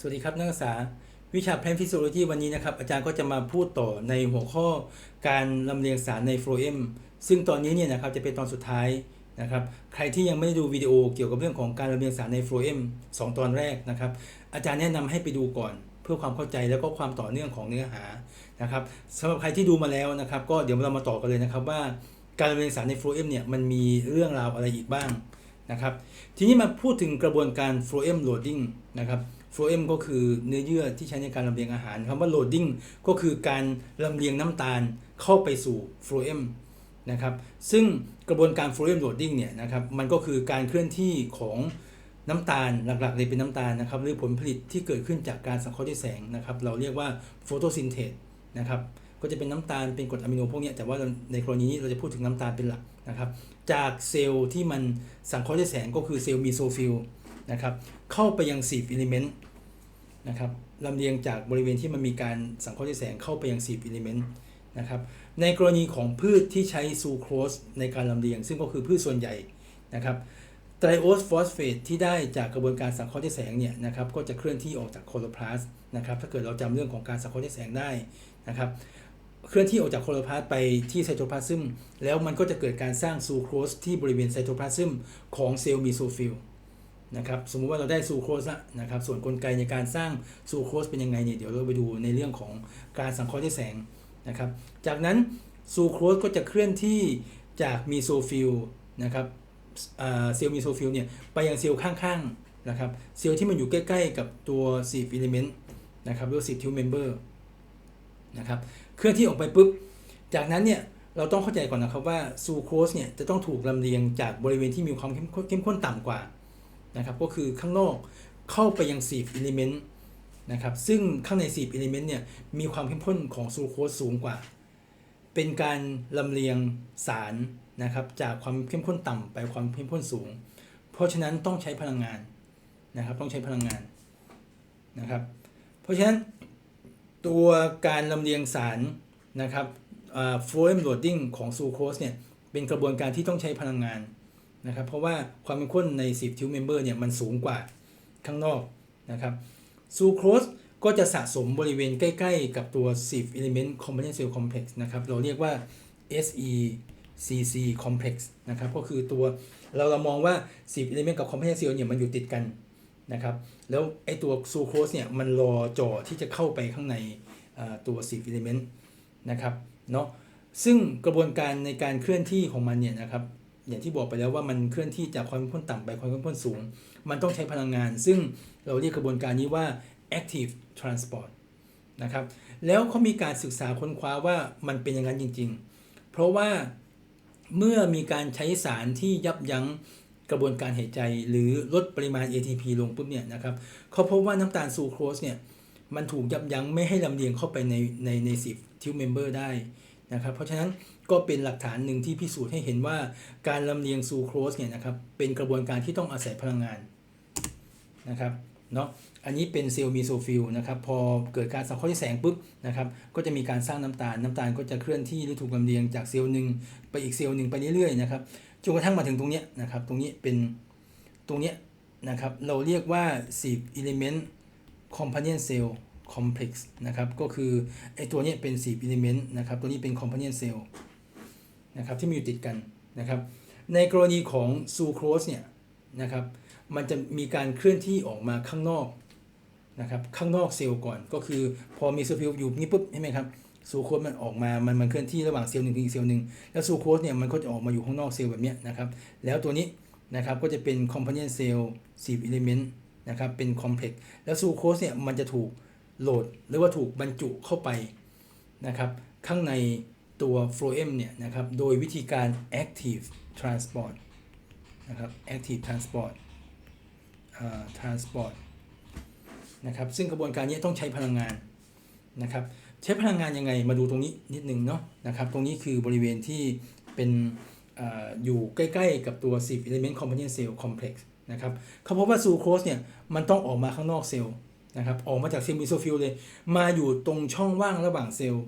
สวัสดีครับนักศึกษา วิชา Plant Physiology วันนี้นะครับ อาจารย์ก็จะมาพูดต่อในหัวข้อการลำเลียงสารในโฟเอมซึ่งตอนนี้เนี่ยนะครับจะเป็นตอนสุดท้ายนะครับ ใครที่ยังไม่ได้ดูวิดีโอเกี่ยวกับเรื่องของการลำเลียงสารในโฟเอมสองตอนแรกนะครับ อาจารย์แนะนำให้ไปดูก่อน เพื่อความเข้าใจแล้วก็ความต่อเนื่องของเนื้อหานะครับสำหรับใครที่ดูมาแล้วนะครับ ก็เดี๋ยวเรามาต่อกันเลยนะครับว่าการลำเลียงสารในโฟเอมเนี่ยมันมีเรื่องราวอะไรอีกบ้างนะครับ ทีนี้มาพูดถึงกระบวนการ phloem loading นะครับ phloem ก็คือเนื้อเยื่อที่ใช้ในการลำเลียงอาหารคำว่า loading ก็คือการลำเลียงน้ำตาลเข้าไปสู่ phloem นะครับซึ่งกระบวนการ phloem loading เนี่ยนะครับมันก็คือการเคลื่อนที่ของน้ำตาลหลักๆ เลยเป็นน้ำตาลนะครับหรือผลผลิตที่เกิดขึ้นจากการสังเคราะห์ด้วยแสงนะครับเราเรียกว่า photosynthese นะครับก็จะเป็นน้ำตาลเป็นกรดอะมิโนพวกนี้แต่ว่าในกรณีนี้เราจะพูดถึงน้ำตาลเป็นหลักนะครับจากเซลล์ที่มันสังเคราะห์ด้วยแสงก็คือเซลล์มีโซฟิลนะครับเข้าไปยังสีอิเลเมนต์ นะครับลำเลียงจากบริเวณที่มันมีการสังเคราะห์ด้วยแสงเข้าไปยังสีอิเลเมนต์นะครับในกรณีของพืชที่ใช้ซูโครสในการลำเลียง ซึ่งก็คือพืชส่วนใหญ่นะครับไตรโอสฟอสเฟตที่ได้จากกระบวนการสังเคราะห์ด้วยแสงเนี่ยนะครับก็จะเคลื่อนที่ออกจากโคโลพลาส์นะครับถ้าเกิดเราจำเรื่องของการสังเคราะห์ด้วยแสงได้นะครับเคลื่อนที่ออกจากโคโลพลาสไปที่ไซโตพลาซึมแล้วมันก็จะเกิดการสร้างซูโครสที่บริเวณไซโตพลาซึมของเซลล์มีโซฟิล นะครับสมมุติว่าเราได้ซูโครสนะครับส่วนกลไกในการสร้างซูโครสเป็นยังไงเนี่ยเดี๋ยวเราไปดูในเรื่องของการสังเคราะห์ด้วยแสงนะครับจากนั้นซูโครสก็จะเคลื่อนที่จากมีโซฟิลนะครับเซลล์มีโซฟิลเนี่ยไปยังเซลล์ข้างๆนะครับเซลล์ที่มันอยู่ใกล้ๆกับตัวซีฟอิเลเมนต์นะครับหรือซีทิวเมมเบอร์นะครับเคลื่อนที่ออกไปปุ๊บจากนั้นเนี่ยเราต้องเข้าใจก่อนนะครับว่าซูโครสเนี่ยจะต้องถูกลำเลียงจากบริเวณที่มีความเข้มข้นต่ำกว่า นะครับก็คือข้างนอกเข้าไปยังสีบอิเลเมนต์นะครับซึ่งข้างในสีบอิเลเมนต์เนี่ยมีความเข้มข้นของซูโคสสูงกว่า เป็นการลำเลียงสารนะครับจากความเข้มข้นต่ำไปความเข้มข้นสูง เพราะฉะนั้นต้องใช้พลังงานนะครับต้องใช้พลังงานนะครับเพราะฉะนั้นตัวการลำเลียงสารนะครับโฟเอมโหลดดิ้งของซูโคสเนี่ยเป็นกระบวนการที่ต้องใช้พลังงาน นะครับ เพราะว่าความเป็นข้นใน 10 ทิวเมมเบอร์เนี่ยมันสูงกว่าข้างนอกนะครับซูโครสก็จะสะสมบริเวณใกล้ ๆ กับตัว 10 element component cell complex นะครับ เราเรียกว่า SECC complex นะครับ ก็คือตัวเราเรามองว่า 10 element กับ component cell เนี่ยมันอยู่ติดกันนะครับ แล้วไอตัวซูโครสเนี่ยมันรอจ่อที่จะเข้าไปข้างในตัวสีฟิลเมนต์นะครับ เนาะซึ่งกระบวนการในการเคลื่อนที่ของมันเนี่ยนะครับ อย่างที่บอกไปแล้วว่ามันเคลื่อนที่จากความเข้มข้นต่ำไปความเข้มข้นสูง มันต้องใช้พลังงาน ซึ่งเราเรียกกระบวนการนี้ว่า active transport นะครับ แล้วเขามีการศึกษาค้นคว้าว่ามันเป็นอย่างนั้นจริง ๆ เพราะว่าเมื่อมีการใช้สารที่ยับยั้งกระบวนการหายใจ หรือลดปริมาณ ATP ลงปุ๊บเนี่ยนะครับเขาพบว่าน้ำตาลซูโครสเนี่ยมันถูกยับยั้งไม่ให้ลำเลียงเข้าไปในในในสิบทิวเมมเบอร์ได้นะครับ เพราะฉะนั้น ก็เป็นหลักฐานหนึ่งที่พิสูจน์ให้เห็นว่าการลำเลียงซูโครสเนี่ยนะครับเป็นกระบวนการที่ต้องอาศัยพลังงานนะครับเนาะอันนี้เป็นเซลล์มีโซฟิลนะครับพอเกิดการสังเคราะห์แสงปุ๊บนะครับก็จะมีการสร้างน้ำตาลน้ำตาลก็จะเคลื่อนที่หรือถูกลำเลียงจากเซลล์หนึ่งไปอีกเซลล์หนึ่งไปเรื่อยๆนะครับจนกระทั่งมาถึงตรงเนี้ยนะครับตรงนี้เป็นตรงเนี้ยนะครับเราเรียกว่า 10 element companion cell complex นะครับก็คือไอตัวนี้เป็น 10 element นะครับตัวนี้เป็น companion cell นะครับที่มีอยู่ติดกันนะครับในกรณีของซูโครสเนี่ยนะครับมันจะมีการเคลื่อนที่ออกมาข้างนอกนะครับข้างนอกเซลล์ก่อน ก็คือพอมีซูฟิลอยู่นี่ปุ๊บใช่ไหมครับซูโครสมันออกมามันมันเคลื่อนที่ระหว่างเซลล์หนึ่งถึงอีกเซลล์หนึ่งแล้วซูโครสเนี่ยมันก็จะออกมาอยู่ข้างนอกเซลล์แบบนี้นะครับแล้วตัวนี้นะครับก็จะเป็น companion cell 10 element นะครับเป็น complex แล้วซูโครสเนี่ยมันจะถูกโหลดหรือว่าถูกบรรจุเข้าไปนะครับข้างใน ตัว phloem เนี่ยนะครับ โดยวิธีการ active transport นะครับ active transport อ่า transport นะครับซึ่งกระบวนการนี้ต้องใช้พลังงานนะครับ ใช้พลังงานยังไงมาดูตรงนี้นิดนึงเนาะนะครับ ตรงนี้คือบริเวณที่เป็นออยู่ใกล้ๆกับตัว 10 element component cell complex นะครับเขาพบว่าซูโครสเนี่ยมันต้องออกมาข้างนอกเซลล์นะครับ ออกมาจากเซลล์มิโซฟิลเลย มาอยู่ตรงช่องว่างระหว่างเซลล์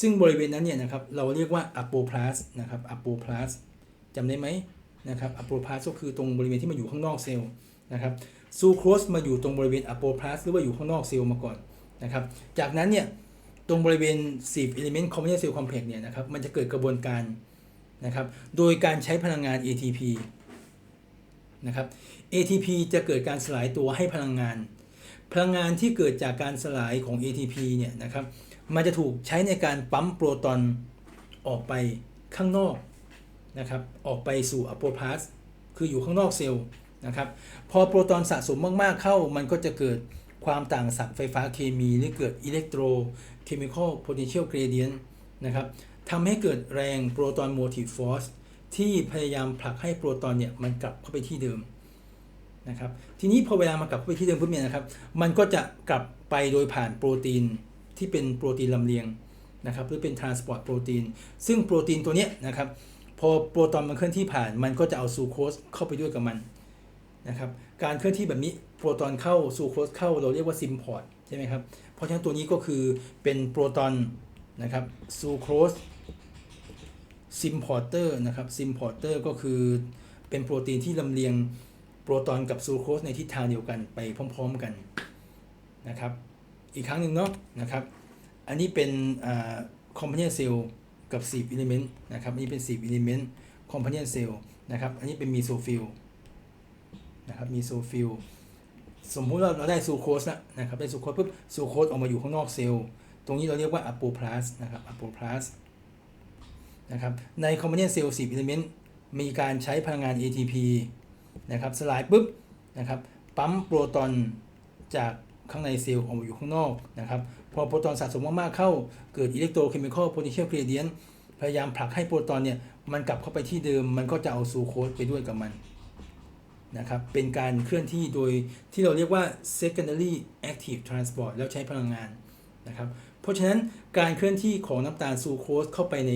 ซึ่งบริเวณนั้นเนี่ยนะครับเราเรียกว่าอะโปพลาสนะครับอะโปพลาสจำได้ไหมนะครับอะโปพลาสก็คือตรงบริเวณที่มันอยู่ข้างนอกเซลล์นะครับซูโครสมาอยู่ตรงบริเวณอะโปพลาสหรือว่าอยู่ข้างนอกเซลล์มาก่อนนะครับจากนั้นเนี่ยตรงบริเวณ10 element combination cell complex เนี่ยนะครับมันจะเกิดกระบวนการนะครับโดยการใช้พลังงาน ATP นะครับ ATP จะเกิดการสลายตัวให้พลังงาน พลังงานที่เกิดจากการสลายของ ATP เนี่ยนะครับ มันจะถูกใช้ในการปั๊มโปรตอนออกไปข้างนอกนะครับ ออกไปสู่อะโปพลาสคืออยู่ข้างนอกเซลล์นะครับ พอโปรตอนสะสมมาก ๆ เข้า มันก็จะเกิดความต่างศักย์ไฟฟ้าเคมีหรือเกิดอิเล็กโทรเคมีคอลโพเทนเชียลเกรเดียนนะครับทำให้เกิดแรงโปรตอนโมทีฟฟอร์สที่พยายามผลักให้โปรตอนเนี่ยมันกลับเข้าไปที่เดิมนะครับ ทีนี้พอเวลามันกลับเข้าไปที่เดิมปุ๊บเนี่ยนะครับ มันก็จะกลับไปโดยผ่านโปรตีน ที่เป็นโปรตีนลำเลียงนะครับหรือเป็นทรานสปอร์ตโปรตีนซึ่งโปรตีนตัวเนี้ยนะครับพอโปรตอนมันเคลื่อนที่ผ่านมันก็จะเอาซูโครสเข้าไปด้วยกับมันนะครับการเคลื่อนที่แบบนี้โปรตอนเข้าซูโครสเข้าเราเรียกว่าซิมพอร์ตใช่ไหมครับเพราะฉะนั้นตัวนี้ก็คือเป็นโปรตอนนะครับซูโครสซิมพอร์เตอร์นะครับซิมพอร์เตอร์ก็คือเป็นโปรตีนที่ลำเลียงโปรตอนกับซูโครสในทิศทางเดียวกันไปพร้อม ๆกันนะครับ อีกครั้งหนึ่งเนาะนะครับ อันนี้เป็นคอมเพ n นเซลกับ10 element นต์นะครับ อันนี้เป็น10 element คอมเพ n นเซลนะครับ อันนี้เป็นมีโซฟิลนะครับ มีโซฟิลสมมุติว่าเราได้ซูโคสล้วนะครับ ได้ซูโคสปุ๊บซูโคสออกมาอยู่ข้างนอกเซลล์ ตรงนี้เราเรียกว่าอะโปพลาสนะครับอะโปพลาสนะครับ ในคอมเพ n นเซล10 element มีการใช้พลังงาน ATP นะครับ สลายปุ๊บนะครับ ปั๊มโปรตอนจาก ข้างในเซลล์ออกมาอยู่ข้างนอกนะครับพอโปรตอนสะสมมากๆเข้าเกิดอิเล็กโทรเคมีคอลโพเทนเชียลเกรเดียนพยายามผลักให้โปรตอนเนี่ยมันกลับเข้าไปที่เดิม มันก็จะเอาซูโคสไปด้วยกับมันนะครับเป็นการเคลื่อนที่โดยที่เราเรียกว่า secondary active transport แล้วใช้พลังงานนะครับเพราะฉะนั้นการเคลื่อนที่ของน้ำตาลซูโคสเข้าไปใน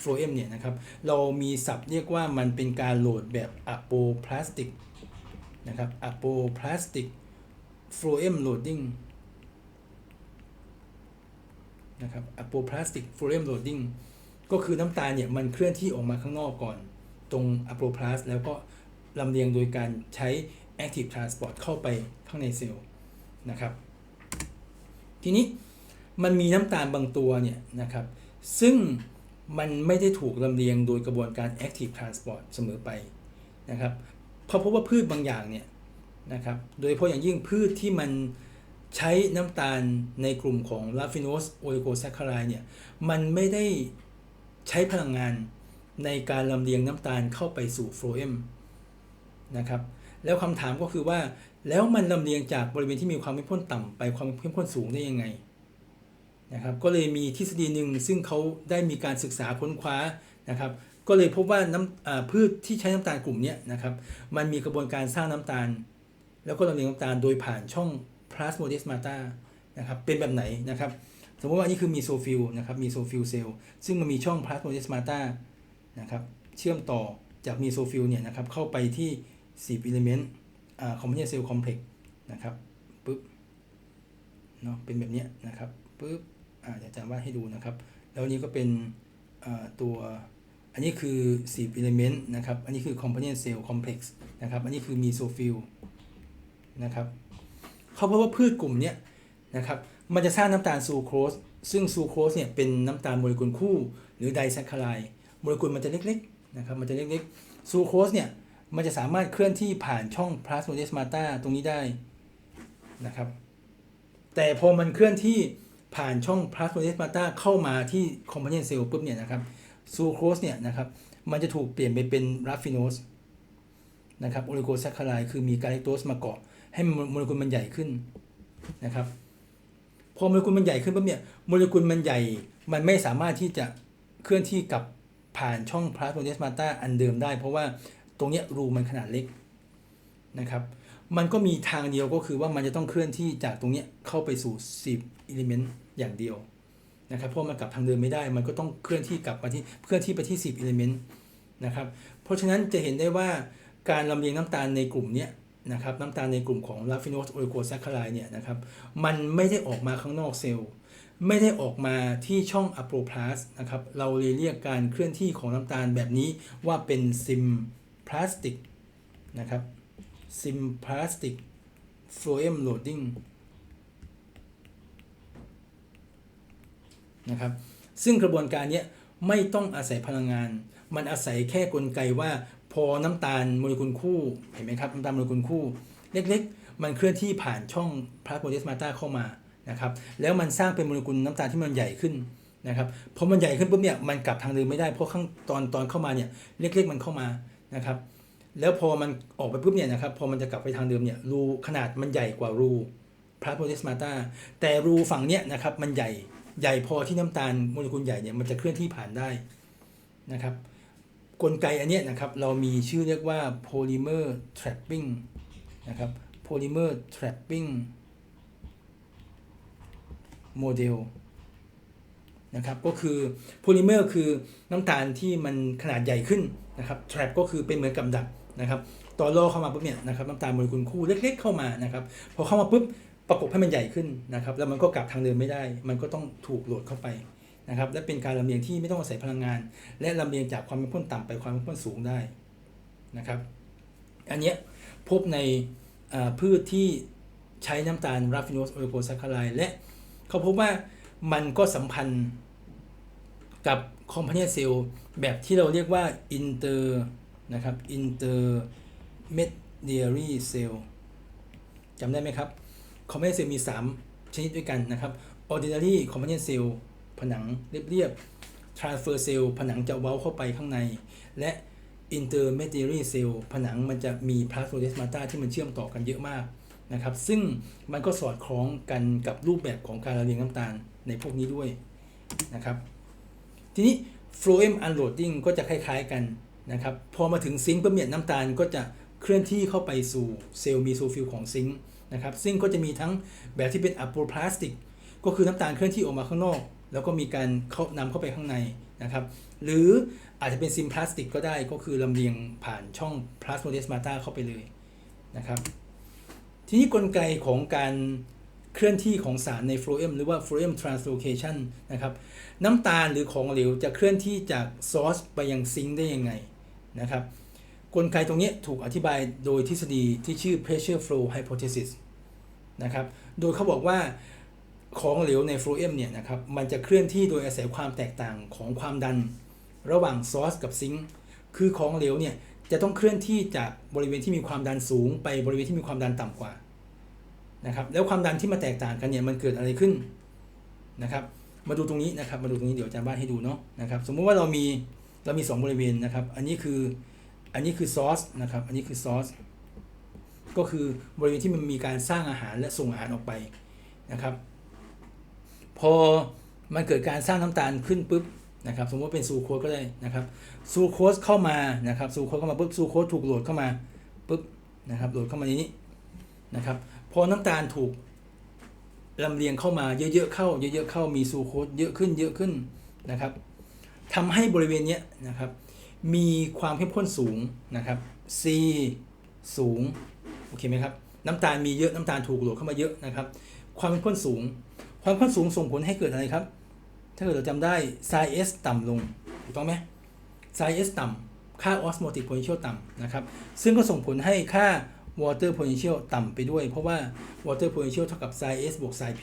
โฟเอมเนี่ยนะครับเรามีศัพท์เรียกว่ามันเป็นการโหลดแบบอะโปพลาสติกนะครับอะโปพลาสติก phloem loading นะครับ apoplastic phloem loading ก็คือน้ำตาลเนี่ยมันเคลื่อนที่ออกมาข้างนอกก่อน ตรง apoplas แล้วก็ลำเลียงโดยการใช้ active transport เข้าไปข้างในเซลล์นะครับ ทีนี้มันมีน้ำตาลบางตัวเนี่ยนะครับ ซึ่งมันไม่ได้ถูกลำเลียงโดยกระบวนการ active transport เสมอไปนะครับเพราะพบว่าพืชบางอย่างเนี่ย นะครับ โดยเฉพาะอย่างยิ่งพืชที่มันใช้น้ำตาลในกลุ่มของ r a f f i n o s oligosaccharide เนี่ย มันไม่ได้ใช้พลังงานในการลำเลียงน้ำตาลเข้าไปสู่โฟเอมนะครับ แล้วคำถามก็คือว่าแล้วมันลำเลียงจากบริเวณที่มีความเข้มข้นต่ำไปความเข้มข้นสูงได้ยังไงนะครับ ก็เลยมีทฤษฎีหนึ่งซึ่งเขาได้มีการศึกษาค้นคว้านะครับ ก็เลยพบว่าน้ำพืชที่ใช้น้ำตาลกลุ่มนี้นะครับ มันมีกระบวนการสร้างน้ำตาล แล้วก็ลำเลียงน้ำตาลโดยผ่านช่อง plasmodesmata นะครับเป็นแบบไหนนะครับสมมติว่านนี้คือมีโซฟิลนะครับมีโซฟิลเซลล์ซึ่งมันมีช่อง plasmodesmata นะครับเชื่อมต่อจากมีโซฟิลเนี่ยนะครับเข้าไปที่10 element อ่า complex cell complex นะครับปึ๊บเนาะเป็นแบบนี้นะครับปึ๊บอ่าเดี๋ยวจะวาดให้ดูนะครับ แล้วนี้ก็เป็นตัวอันนี้คือ10 element นะครับ อันนี้คือ complex cell complex นะครับ อันนี้คือมีโซฟิล นะครับเขาพบว่าพืชกลุ่มนี้นะครับมันจะสร้างน้ำตาลซูโครสซึ่งซูโครสเนี่ยเป็นน้ำตาลโมเลกุลคู่ หรือไดแซคคาไรด์โมเลกุลมันจะเล็กๆนะครับมันจะเล็กๆซูโครสเนี่ยมันจะสามารถเคลื่อนที่ผ่านช่องพลาสโมเดสมาตาตรงนี้ได้นะครับแต่พอมันเคลื่อนที่ผ่านช่องพลาสโมเดสมาตาเข้ามาที่คอมเพ n นเซลล์ปุ๊บเนี่ยนะครับซูโครสเนี่ยนะครับมันจะถูกเปลี่ยนไปเป็นราฟิโนสนะครับโอลิโกแซคคาไรด์คือมีการเลกโตสมาเกาะ ให้โมเลกุลมันใหญ่ขึ้นนะครับ พอโมเลกุลมันใหญ่ขึ้นปุ๊บเนี่ยโมเลกุลมันใหญ่ มันไม่สามารถที่จะเคลื่อนที่กับผ่านช่องพลาสโมเดสมาตาอันเดิมได้ เพราะว่าตรงเนี้ยรูมันขนาดเล็กนะครับ มันก็มีทางเดียวก็คือว่ามันจะต้องเคลื่อนที่จากตรงเนี้ยเข้าไปสู่10 element อย่างเดียวนะครับเพราะมันกลับทางเดิมไม่ได้ มันก็ต้องเคลื่อนที่กลับมาที่เคลื่อนที่ไปที่ 10 element นะครับ เพราะฉะนั้นจะเห็นได้ว่าการลำเลียงน้ำตาลในกลุ่มนี้ นะครับน้ำตาลในกลุ่มของลาฟิโนสโอลิโกแซคคาไรเนี่ยนะครับมันไม่ได้ออกมาข้างนอกเซลล์ไม่ได้ออกมาที่ช่องอะโปรพลาสนะครับเราเลยเรียกการเคลื่อนที่ของน้ำตาลแบบนี้ว่าเป็นซิมพลาสติกนะครับซิมพลาสติก phloem loading นะครับซึ่งกระบวนการนี้ไม่ต้องอาศัยพลังงาน มันอาศัยแค่กลไกว่า พอน้ำตาลโมเลกุลคู่เห็นไหมครับน้ำตาลโมเลกุลคู่ เล็กๆ มันเคลื่อนที่ผ่านช่องพลาสโมเดสมาตาเข้ามานะครับแล้วมันสร้างเป็นโมเลกุลน้ำตาลที่มันใหญ่ขึ้นนะครับพอมันใหญ่ขึ้นปุ๊บเนี่ยมันกลับทางเดิมไม่ได้เพราะข้างตอนตอนเข้ามาเนี่ยเล็กๆมันเข้ามานะครับแล้วพอมันออกไปปุ๊บเนี่ยนะครับพอมันจะกลับไปทางเดิมเนี่ยรูขนาดมันใหญ่กว่ารูพลาสโมเดสมาตาแต่รูฝั่งเนี้ยนะครับมันใหญ่ใหญ่พอที่น้ำตาลโมเลกุลใหญ่เนี่ยมันจะเคลื่อนที่ผ่านได้นะครับ กลไกอันนี้นะครับเรามีชื่อเรียกว่า polymer trapping นะครับ polymer trapping model นะครับก็คือโพลิเมอร์คือน้ำตาลที่มันขนาดใหญ่ขึ้นนะครับ trap ก็คือเป็นเหมือนกับดักนะครับต่อล่อเข้ามาปุ๊บเนี่ยนะครับน้ำตาลโมเลกุลคู่เล็ก ๆ เข้ามานะครับพอเข้ามาปุ๊บประกบให้มันใหญ่ขึ้นนะครับแล้วมันก็กลับทางเดิมไม่ได้ มันก็ต้องถูกโหลดเข้าไป นะครับและเป็นการลำเลียงที่ไม่ต้องอาศัยพลังงาน และลำเลียงจากความเป็นพ้นต่ำไปความเป็นพ้นสูงได้นะครับอันเนี้ยพบในพืชที่ใช้น้ำตาลราฟิโนสโอลิโกแซคคาไลและเขาพบว่ามันก็สัมพันธ์กับคอมพ n นีเซลล์แบบที่เราเรียกว่าอินเตอร์นะครับอินเตอร์เมดเดียรีเซลล์จำได้ไหมครับคอมพ n นีเซลล์มี 3 ชนิดด้วยกันนะครับ ordinary c o m p o n e n t cell ผนังเรียบๆ transfer cell ผนังจะเว้าเข้าไปข้างใน และ intermediary cell ผนังมันจะมี plasmodesmata ที่มันเชื่อมต่อกันเยอะมากนะครับ ซึ่งมันก็สอดคล้องกันกับรูปแบบของการละเลียงน้ำตาลในพวกนี้ด้วยนะครับ ทีนี้ phloem unloading ก็จะคล้ายๆกันนะครับ พอมาถึงซิงค์ปุ๊บเนี่ยน้ำตาลก็จะเคลื่อนที่เข้าไปสู่เซลล์มีโซฟิลของซิงค์นะครับ ซึ่งก็จะมีทั้งแบบที่เป็นอะโปรพลาสติก ก็คือน้ำตาลเคลื่อนที่ออกมาข้างนอก แล้วก็มีการเข้านำเข้าไปข้างในนะครับ หรืออาจจะเป็นซิมพลาสติกก็ได้ก็คือลำเลียงผ่านช่องพลาสโมเดสมาตาเข้าไปเลยนะครับ ทีนี้กลไกของการเคลื่อนที่ของสารในโฟลเอมหรือว่าโฟลเอมทรานสโลเคชันนะครับน้ำตาลหรือของเหลวจะเคลื่อนที่จากซอร์สไปยังซิงค์ได้ยังไงนะครับ กลไกตรงนี้ถูกอธิบายโดยทฤษฎีที่ชื่อ pressure flow hypothesis นะครับ โดยเขาบอกว่า ของเหลวในโฟลเอมเนี่ยนะครับมันจะเคลื่อนที่โดยอาศัยความแตกต่างของความดันระหว่างซอร์สกับซิงค์คือของเหลวเนี่ยจะต้องเคลื่อนที่จากบริเวณที่มีความดันสูง ไปบริเวณที่มีความดันต่ำกว่านะครับแล้วความดันที่มาแตกต่างกันเนี่ยมันเกิดอะไรขึ้นนะครับมาดูตรงนี้นะครับมาดูตรงนี้เดี๋ยวอาจารย์บ้านให้ดูเนาะนะครับสมมุติว่าเรามีเรามี 2 บริเวณนะครับ อันนี้คืออันนี้คือซอสนะครับอันนี้คือซอสก็คือบริเวณที่มันมีการสร้างอาหารและส่งอาหารออกไปนะครับ พอมันเกิดการสร้างน้ำตาลขึ้นปุ๊บนะครับสมมติว่าเป็นซูโคสก็ได้นะครับซูโคสเข้ามานะครับซูโคสเข้ามาปุ๊บซูโคสถูกโหลดเข้ามาปุ๊บนะครับโหลดเข้ามาในนี้นะครับพอน้ำตาลถูกลำเลียงเข้ามาเยอะๆเข้าเยอะๆเข้ามีซูโคสเยอะขึ้นเยอะขึ้นนะครับทำให้บริเวณนี้นะครับมีความเข้มข้นสูงนะครับ C สูงโอเคไหมครับน้ำตาลมีเยอะน้ำตาลถูกโหลดเข้ามาเยอะนะครับ ความเข้มข้นสูง ความข้มข้นสูงส่งผลให้เกิดอะไรครับ ถ้าเกิดเราจำได้ sin S ต่ำลง ถูกต้องไหม sin S ต่ำ ค่า osmotic potential ต่ำนะครับ ซึ่งก็ส่งผลให้ค่า water potential ต่ำไปด้วย เพราะว่า water potential เท่ากับ sin S บวก sin P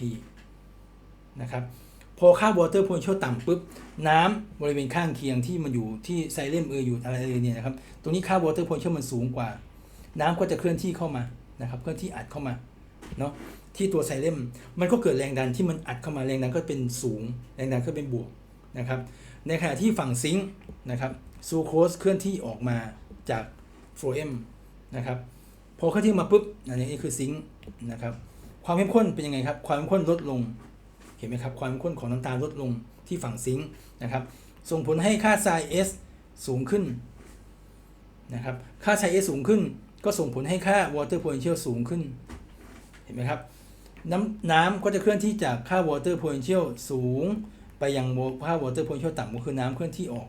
นะครับ พอค่า water potential ต่ำปุ๊บ น้ำบริเวณข้างเคียงที่มันอยู่ที่ไซเลมเอออยู่อะไรเลยเนี่ยนะครับ ตรงนี้ค่า water potential มันสูงกว่า น้ำก็จะเคลื่อนที่เข้ามานะครับ เคลื่อนที่อัดเข้ามาเนาะ ที่ตัวไซเลมมันก็เกิดแรงดันที่มันอัดเข้ามาแรงดันก็เป็นสูง แรงดันก็เป็นบวกนะครับในขณะที่ฝั่งซิงค์นะครับซูโคสเคลื่อนที่ออกมาจากโฟเอมนะครับพอเคลื่อนที่มาปุ๊บอันนี้คือซิงค์นะครับความเข้มข้นเป็นยังไงครับความเข้มข้นลดลงเห็นไหมครับความเข้มข้นของน้ำตาลลดลงที่ฝั่งซิงค์นะครับส่งผลให้ค่าไซเอสสูงขึ้นนะครับค่าไซเอสสูงขึ้น ก็ส่งผลให้ค่า water potential สูงขึ้นเห็นไหมครับ น้ำน้ำก็จะเคลื่อนที่จากค่า water potential สูง ไปยังค่า water potential ต่ำก็คือน้ำเคลื่อนที่ออก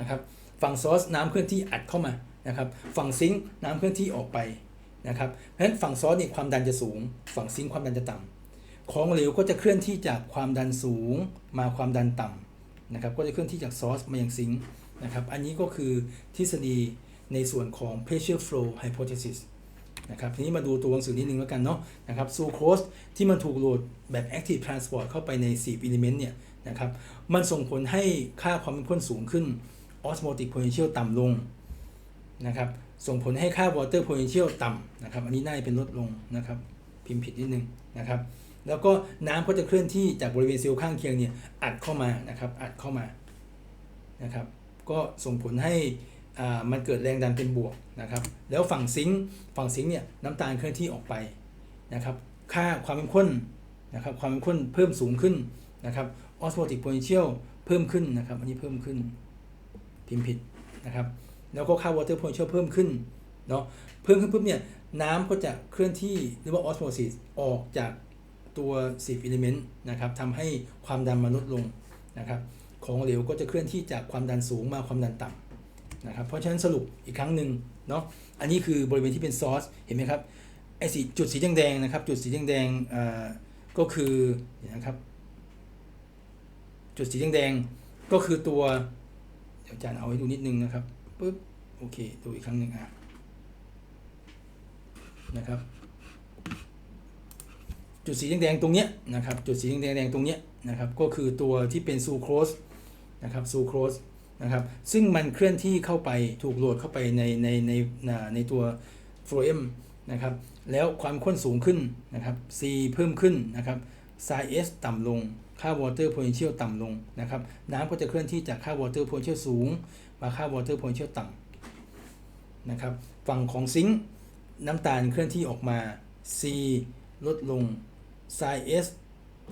นะครับฝั่งซอสน้ำเคลื่อนที่อัดเข้ามานะครับฝั่งซิงค์น้ำเคลื่อนที่ออกไปนะครับเพราะฉะนั้นฝั่งซอสนี่ความดันจะสูง ฝั่งซิงค์ความดันจะต่ำของเหลวก็จะเคลื่อนที่จากความดันสูงมาความดันต่ำนะครับก็จะเคลื่อนที่จากซอสมายังซิงค์นะครับอันนี้ก็คือทฤษฎีในส่วนของ pressure flow hypothesis นะครับทีนี้มาดูตัวหนังสือนิดนึงแล้วกันเนาะนะครับซูโครสที่มันถูกโหลดแบบ Active Transport เข้าไปใน10 element เนี่ยนะครับมันส่งผลให้ค่าความเข้มข้นสูงขึ้น osmotic potential ต่ำลงนะครับส่งผลให้ค่า water potential ต่ำนะครับอันนี้น่าจะเป็นลดลงนะครับพิมพ์ผิดนิดนึงนะครับแล้วก็น้ำก็จะเคลื่อนที่จากบริเวณเซลล์ข้างเคียงเนี่ยอัดเข้ามานะครับอัดเข้ามานะครับก็ส่งผลให้ มันเกิดแรงดันเป็นบวกนะครับ แล้วฝั่งซิงค์ฝั่งซิงค์เนี่ยน้ำตาลเคลื่อนที่ออกไปนะครับ ค่าความเข้มข้นนะครับ ความเข้มข้นเพิ่มสูงขึ้นนะครับ osmotic potential เพิ่มขึ้นนะครับ อันนี้เพิ่มขึ้นพิมพ์ผิดนะครับ แล้วก็ค่า water potential เพิ่มขึ้นเนาะเพิ่มขึ้นปุ๊บเนี่ยน้ำก็จะเคลื่อนที่หรือว่า osmosis ออกจากตัว10 element นะครับทำให้ความดันมันลดลงนะครับ ของเหลวก็จะเคลื่อนที่จากความดันสูงมาความดันต่ำ นะครับเพราะฉะนั้นสรุปอีกครั้งหนึ่งเนาะอันนี้คือบริเวณที่เป็นซอสเห็นไหมครับไอสีจุดสีแดงๆนะครับ จุดสีแดงๆก็คือนะครับ จุดสีแดงๆก็คือตัวเดี๋ยวอาจารย์เอาให้ดูนิดนึงนะครับปึ๊บโอเคดูอีกครั้งหนึ่งอะนะครับ จุดสีแดงๆตรงเนี้ยนะครับ จุดสีแดงๆตรงเนี้ยนะครับ ก็คือตัวที่เป็นซูโครสนะครับซูโครส นะครับ ซึ่งมันเคลื่อนที่เข้าไปถูกโหลดเข้าไปในในในในในตัวโฟเอมนะครับ แล้วความข้นสูงขึ้นนะครับ C เพิ่มขึ้นนะครับไซ S ต่ำลง ค่า water potential ต่ำลงนะครับ น้ำก็จะเคลื่อนที่จากค่า water potential สูง มาค่า water potential ต่ำนะครับ ฝั่งของซิงค์น้ำตาลเคลื่อนที่ออกมา C ลดลงไซ S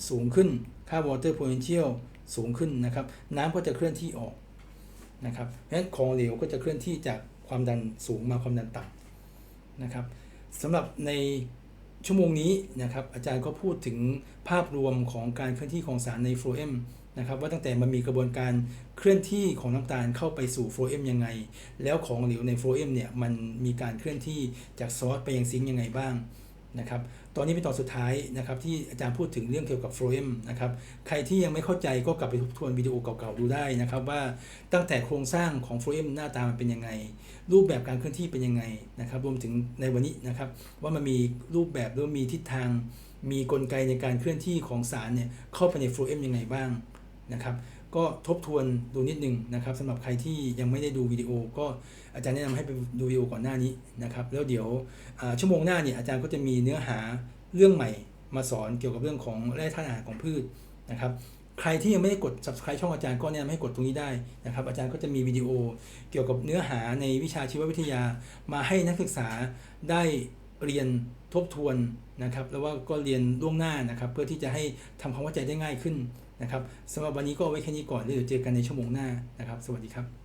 สูงขึ้น ค่า water potential สูงขึ้นนะครับ น้ำก็จะเคลื่อนที่ออก นะครับเพราะฉะนั้นของเหลวก็จะเคลื่อนที่จากความดันสูงมาความดันต่ำนะครับสำหรับในชั่วโมงนี้นะครับอาจารย์ก็พูดถึงภาพรวมของการเคลื่อนที่ของสารในโฟเอมนะครับว่าตั้งแต่มันมีกระบวนการเคลื่อนที่ของน้ำตาลเข้าไปสู่โฟเอมยังไง แล้วของเหลวในโฟเอมเนี่ยมันมีการเคลื่อนที่จากซอสไปยังซิงค์ยังไงบ้างนะครับ ตอนนี้เป็นตอนสุดท้ายนะครับที่อาจารย์พูดถึงเรื่องเกี่ยวกับโฟเอมนะครับใครที่ยังไม่เข้าใจก็กลับไปทบทวนวิดีโอเก่าๆดูได้นะครับว่าตั้งแต่โครงสร้างของโฟเอมหน้าตามันเป็นยังไง รูปแบบการเคลื่อนที่เป็นยังไงนะครับรวมถึงในวันนี้นะครับว่ามันมีรูปแบบหรือมีทิศทาง มีกลไกในการเคลื่อนที่ของสารเนี่ยเข้าไปในโฟเอมยังไงบ้างนะครับ ก็ทบทวนดูนิดนึงนะครับสำหรับใครที่ยังไม่ได้ดูวิดีโอ ก็อาจารย์แนะนำให้ไปดูวิดีโอก่อนหน้านี้นะครับแล้วเดี๋ยวชั่วโมงหน้าเนี่ยอาจารย์ก็จะมีเนื้อหาเรื่องใหม่มาสอนเกี่ยวกับเรื่องของแร่ธาตุอาหารของพืชนะครับใครที่ยังไม่ได้กด subscribe ช่องอาจารย์ก็แนะนำให้กดตรงนี้ได้นะครับอาจารย์ก็จะมีวิดีโอเกี่ยวกับเนื้อหาในวิชาชีววิทยา มาให้นักศึกษาได้เรียนทบทวนนะครับแล้วว่าก็เรียนล่วงหน้านะครับ เพื่อที่จะให้ทำความเข้าใจได้ง่ายขึ้น นะครับสำหรับวันนี้ก็เอาไว้แค่นี้ก่อนแล้วเดี๋ยวเจอกันในชั่วโมงหน้านะครับ สวัสดีครับ